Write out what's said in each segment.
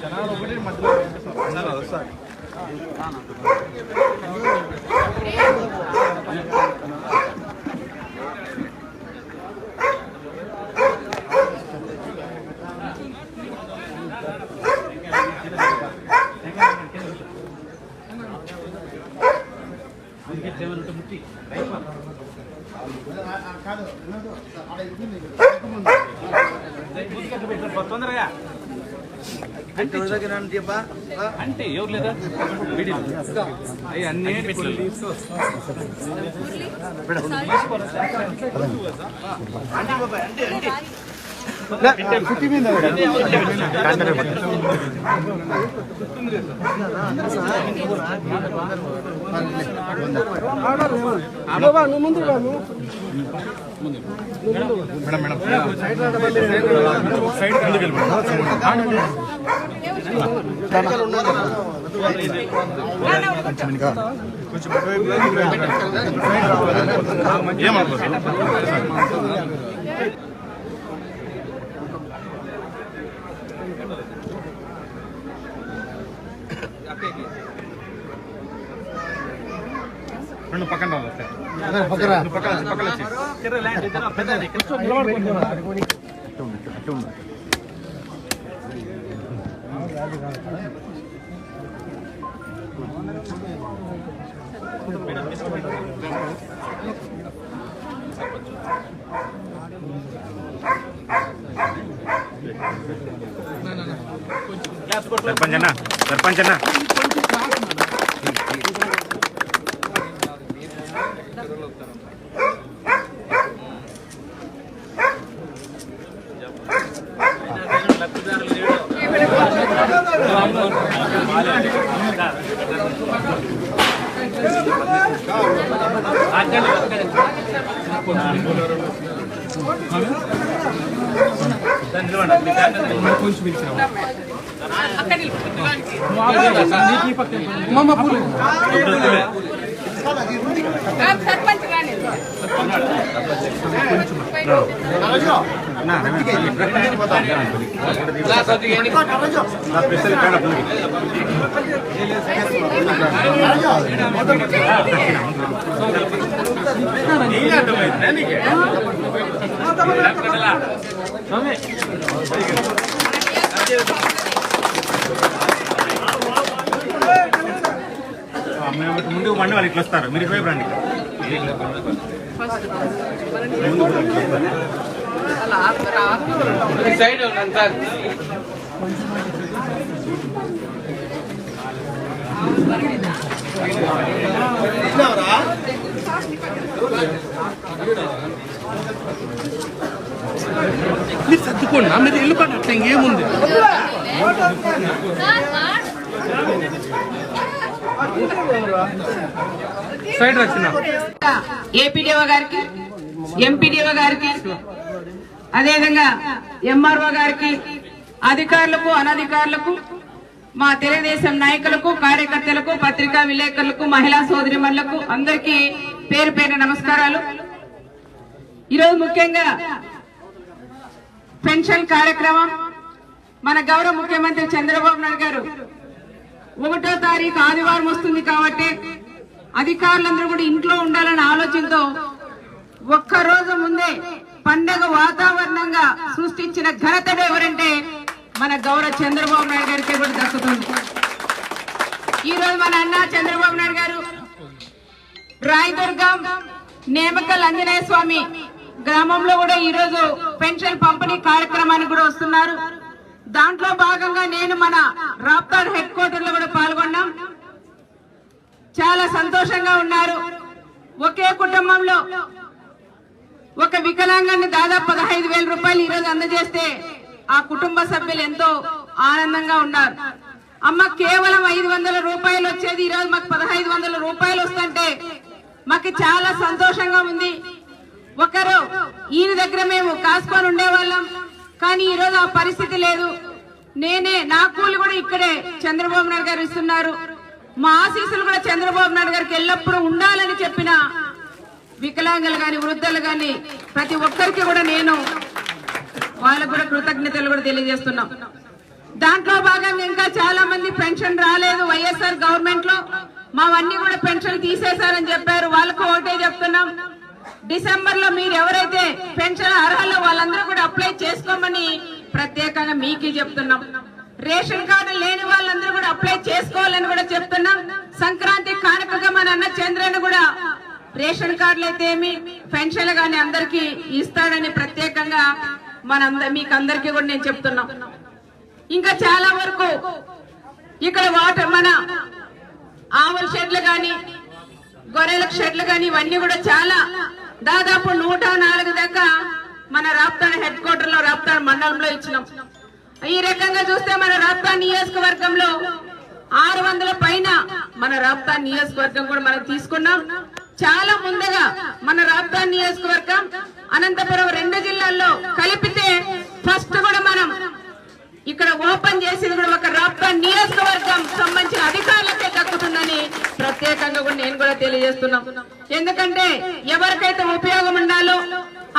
జనాలు ఒకటి మధ్యలో వస్తారు తొందరగా అంటే ఎవరు లేదా? అవి అన్ని రెండు పక్కన రావాలి సార్ పక్కన పక్కన వచ్చి కింద ఇద్దరు పెద్దది సర్పంచ్ అన్న సర్పంచ్ అన్న. సర్పంచ్ రాని స్పెషల్ ఇక్కడ ముందు మండి వాళ్ళు ఇట్లా వస్తారు. మీరు ఇటువైపు రండి. సైడ్ సార్ మీరు సర్దుకోండి మీరు ఇల్లు వెళ్ళిపోండి ఇంకేముంది? సైడ్ వచ్చిన ఏపీడీఓ గారికి ఎంపీడీఓ గారికి అదేవిధంగా ఎంఆర్ఓ గారికి అధికారులకు అనధికారులకు మా తెలుగుదేశం నాయకులకు కార్యకర్తలకు పత్రికా విలేకరులకు మహిళా సోదరిమణులకు అందరికీ పేరు పేరు నమస్కారాలు. ఈరోజు ముఖ్యంగా పెన్షన్ కార్యక్రమం మన గౌరవ ముఖ్యమంత్రి చంద్రబాబు నాయుడు గారు ఒకటో తారీఖు ఆదివారం వస్తుంది కాబట్టి అధికారులందరూ కూడా ఇంట్లో ఉండాలనే ఆలోచనతో ఒక్క రోజు ముందే పండగ వాతావరణంగా సృష్టించిన ఘనతడు ఎవరంటే మన గౌరవ చంద్రబాబు నాయుడు గారికి కూడా దక్కుతుంది. ఈరోజు మన అన్న చంద్రబాబు నాయుడు గారు రాయదుర్గం నేమకల్ ఆంజనేయ స్వామి గ్రామంలో కూడా ఈరోజు పెన్షన్ పంపిణీ కార్యక్రమానికి కూడా వస్తున్నారు. దాంట్లో భాగంగా నేను మన రాప్తార్ హెడ్ క్వార్టర్లో కూడా పాల్గొన్నాం. చాలా సంతోషంగా ఉన్నారు. ఒకే కుటుంబంలో ఒక వికలాంగాన్ని దాదాపు పదహైదు వేల రూపాయలు ఈరోజు అందజేస్తే ఆ కుటుంబ సభ్యులు ఎంతో ఆనందంగా ఉన్నారు. అమ్మ కేవలం ఐదు వందల రూపాయలు వచ్చేది ఈరోజు మాకు పదహైదు వందల రూపాయలు వస్తుంటే మాకు చాలా సంతోషంగా ఉంది. ఒకరు ఈయన దగ్గర మేము కాసుకొని ఉండేవాళ్ళం. కానీ ఈరోజు ఆ పరిస్థితి లేదు. నేనే నా కూలి కూడా ఇక్కడే చంద్రబాబు నాయుడు గారు ఇస్తున్నారు. మా ఆశీస్సులు కూడా చంద్రబాబు నాయుడు గారికి ఎల్లప్పుడూ ఉండాలని చెప్పిన వికలాంగులు గాని వృద్ధులు గాని ప్రతి ఒక్కరికి కూడా నేను వాళ్ళకు కూడా కృతజ్ఞతలు కూడా తెలియజేస్తున్నాం. దాంట్లో భాగంగా ఇంకా చాలా మంది పెన్షన్ రాలేదు వైఎస్ఆర్ గవర్నమెంట్లో మావన్నీ కూడా పెన్షన్ తీసేశారని చెప్పారు. వాళ్ళకు ఒకటే చెప్తున్నాం. డిసెంబర్లో మీరు ఎవరైతే పెన్షన్ అర్హులో వాళ్ళందరూ కూడా అప్లై చేసుకోమని ప్రత్యేకంగా మీకు చెప్తున్నాం. రేషన్ కార్డు లేని వాళ్ళందరూ కూడా అప్లై చేసుకోవాలని కూడా చెప్తున్నాం. సంక్రాంతి కానుకగా మన అన్న చంద్రన్ కూడా రేషన్ కార్డులు అయితే ఏమి పెన్షన్లు కానీ అందరికి ఇస్తాడని ప్రత్యేకంగా మన మీకు అందరికీ కూడా నేను చెప్తున్నాం. ఇంకా చాలా వరకు ఇక్కడ వాటర్ మన ఆవుల షెడ్లు కానీ గొర్రెల షెడ్లు కానీ ఇవన్నీ కూడా చాలా దాదాపు నూట నాలుగు దాకా మన రాప్తాన్ హెడ్ క్వార్టర్లో రాప్తాన్ మండలంలో ఇచ్చినాం. ఈ రకంగా చూస్తే మన రాప్తాన్ నియోజకవర్గంలో ఆరు వందల పైన మన రాప్తాన్ నియోజకవర్గం కూడా మనం తీసుకున్నాం. చాలా ముందుగా మన రాప్తాన్ నియోజకవర్గం అనంతపురం రెండు జిల్లాల్లో కలిపితే ఫస్ట్ కూడా మనం ఇక్కడ ఓపెన్ చేసింది కూడా ఒక రాప్తాన్ నియోజకవర్గం సంబంధించిన అధికారులు ప్రత్యేకంగా కూడా నేను కూడా తెలియజేస్తున్నాం. ఎందుకంటే ఎవరికైతే ఉపయోగం ఉండాలో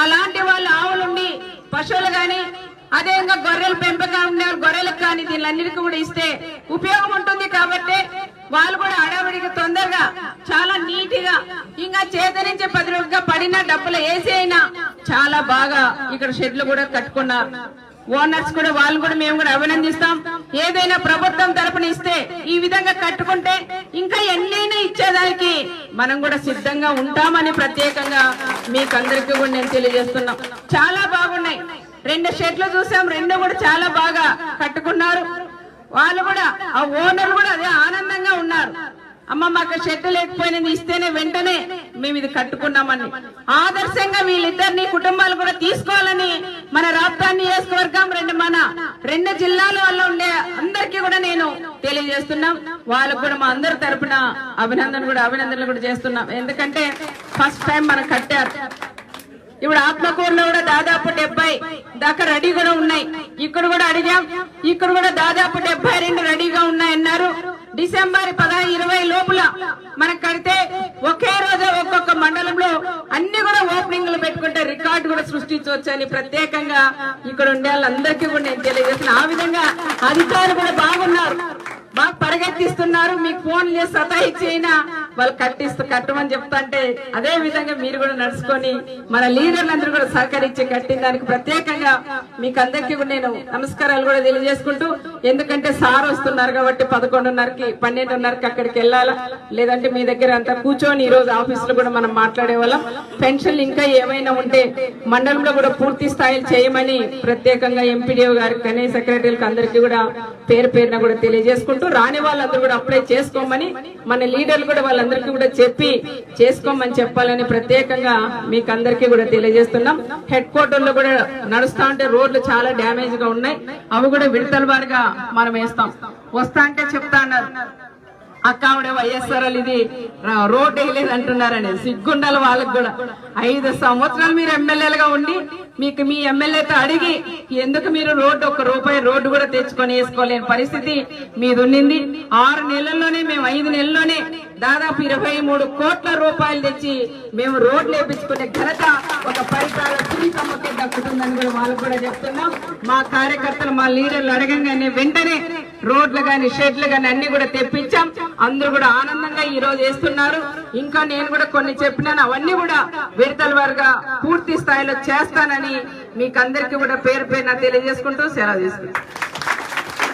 అలాంటి వాళ్ళ ఆవులుండి పశువులు గాని అదే ఇంకా గొర్రెల పెంపకం ఉండే గొర్రెలకు కానీ దీనిలన్నిటికీ కూడా ఇస్తే ఉపయోగం ఉంటుంది కాబట్టి వాళ్ళు కూడా అడవిడికి తొందరగా చాలా నీట్గా ఇంకా చేతనించే పది రోజులుగా పడిన డబ్బులు వేసి అయినా చాలా బాగా ఇక్కడ షెడ్లు కూడా కట్టుకున్నారు. ఓనర్స్ కూడా వాళ్ళు కూడా మేము కూడా అభినందిస్తాం. ఏదైనా ప్రభుత్వం తరపున ఇస్తే ఈ విధంగా కట్టుకుంటే ఇంకా మనం కూడా సిద్ధంగా ఉంటామని ప్రత్యేకంగా మీకు అందరికీ కూడా నేను తెలియజేస్తున్నాం. చాలా బాగున్నాయి. రెండు షర్ట్లు చూసాం రెండు కూడా చాలా బాగా కట్టుకున్నారు. వాళ్ళు కూడా ఆ ఓనర్ కూడా అదే ఆనందంగా ఉన్నారు. అమ్మ మాకు షెడ్ లేకపోయినది ఇస్తేనే వెంటనే మేము ఇది కట్టుకున్నామని. ఆదర్శంగా వీళ్ళిద్దరిని కుటుంబాలు కూడా తీసుకోవాలని మన రాప్తా నియోజకవర్గం రెండు మన రెండు జిల్లాల వల్ల ఉండే అందరికీ కూడా నేను తెలియజేస్తున్నాం. వాళ్ళకు కూడా మా అందరి తరపున అభినందన కూడా అభినందనలు కూడా చేస్తున్నాం. ఎందుకంటే ఫస్ట్ టైం మనం కట్టారు. ఇప్పుడు ఆత్మకూరులో కూడా దాదాపు డెబ్బై దాకా రెడీ కూడా ఉన్నాయి. ఇక్కడ కూడా అడిగాం. ఇక్కడ కూడా దాదాపు డెబ్బై రెండు రెడీగా ఉన్నాయన్నారు. డిసెంబర్ పద ఇరవై లోపల మనం కడితే ఒకే రోజు ఒక్కొక్క మండలంలో అన్ని కూడా ఓపెనింగ్లు పెట్టుకుంటే రికార్డు కూడా సృష్టించవచ్చు అని ప్రత్యేకంగా ఇక్కడ ఉండే వాళ్ళందరికీ కూడా నేను తెలియజేసిన ఆ విధంగా అధికారులు కూడా బాగున్నారు. బాగా మీకు ఫోన్ చేసి సతాయిచ్చైనా వాళ్ళు కట్టిస్తూ కట్టమని చెప్తాంటే అదే విధంగా మీరు కూడా నడుచుకొని మన లీడర్లందరూ కూడా సహకరించి కట్టిన దానికి ప్రత్యేకంగా మీకు అందరికీ కూడా నేను నమస్కారాలు కూడా తెలియజేసుకుంటూ ఎందుకంటే సార్ వస్తున్నారు కాబట్టి పదకొండున్నరకి పన్నెండున్నరకి అక్కడికి వెళ్ళాలా? లేదంటే మీ దగ్గర అంతా కూర్చొని ఈ రోజు ఆఫీస్లో కూడా మనం మాట్లాడే వాళ్ళం. పెన్షన్లు ఇంకా ఏమైనా ఉంటే మండలంలో కూడా పూర్తి స్థాయిలో చేయమని ప్రత్యేకంగా ఎంపీడీఓ గారికి కానీ సెక్రటరీలకు అందరికీ కూడా పేరు పేరున కూడా తెలియజేసుకుంటూ రాని వాళ్ళ వాళ్ళందరూ కూడా అప్లై చేసుకోమని మన లీడర్లు కూడా వాళ్ళందరికీ కూడా చెప్పి చేసుకోమని చెప్పాలని ప్రత్యేకంగా మీకు అందరికీ కూడా తెలియజేస్తున్నాం. హెడ్ క్వార్టర్లో కూడా నడుస్తా ఉంటే రోడ్లు చాలా డ్యామేజ్గా ఉన్నాయి. అవి కూడా విడతల వారిగా మనం వేస్తాం. వస్తా అంటే చెప్తా అన్నారు. అక్క ఆవిడ వైఎస్ఆర్ ఇది రోడ్డు రోడ్ వేయలేదు అంటున్నారని సిగ్గుండాలి వాళ్ళకి కూడా. ఐదు సంవత్సరాలు మీరు ఎమ్మెల్యేలుగా ఉండి మీకు మీ ఎమ్మెల్యేతో అడిగి ఎందుకు మీరు రోడ్డు ఒక రూపాయి రోడ్డు కూడా తెచ్చుకొని వేసుకోలేని పరిస్థితి మీది ఉండింది ఆరు నెలల్లోనే మేము ఐదు నెలల్లోనే దాదాపు ఇరవై మూడు కోట్ల రూపాయలు తెచ్చి మేము రోడ్లు వేపించుకునే ఘనత ఒక పరిపాలన సునీతమ్మకే దక్కుతుందని కూడా వాళ్ళు కూడా చెప్తున్నాం. మా కార్యకర్తలు మా లీడర్లు అడగంగానే వెంటనే రోడ్లు గాని షెడ్లు గాని అన్ని కూడా తెప్పించాం. అందరూ కూడా ఆనందంగా ఈ రోజు వేస్తున్నారు. ఇంకా నేను కూడా కొన్ని చెప్పినాను. అవన్నీ కూడా విడతల వారుగా పూర్తి స్థాయిలో చేస్తానని మీకు అందరికీ కూడా పేరు పేరున తెలియజేసుకుంటూ సెలవు తీసుకుంటాను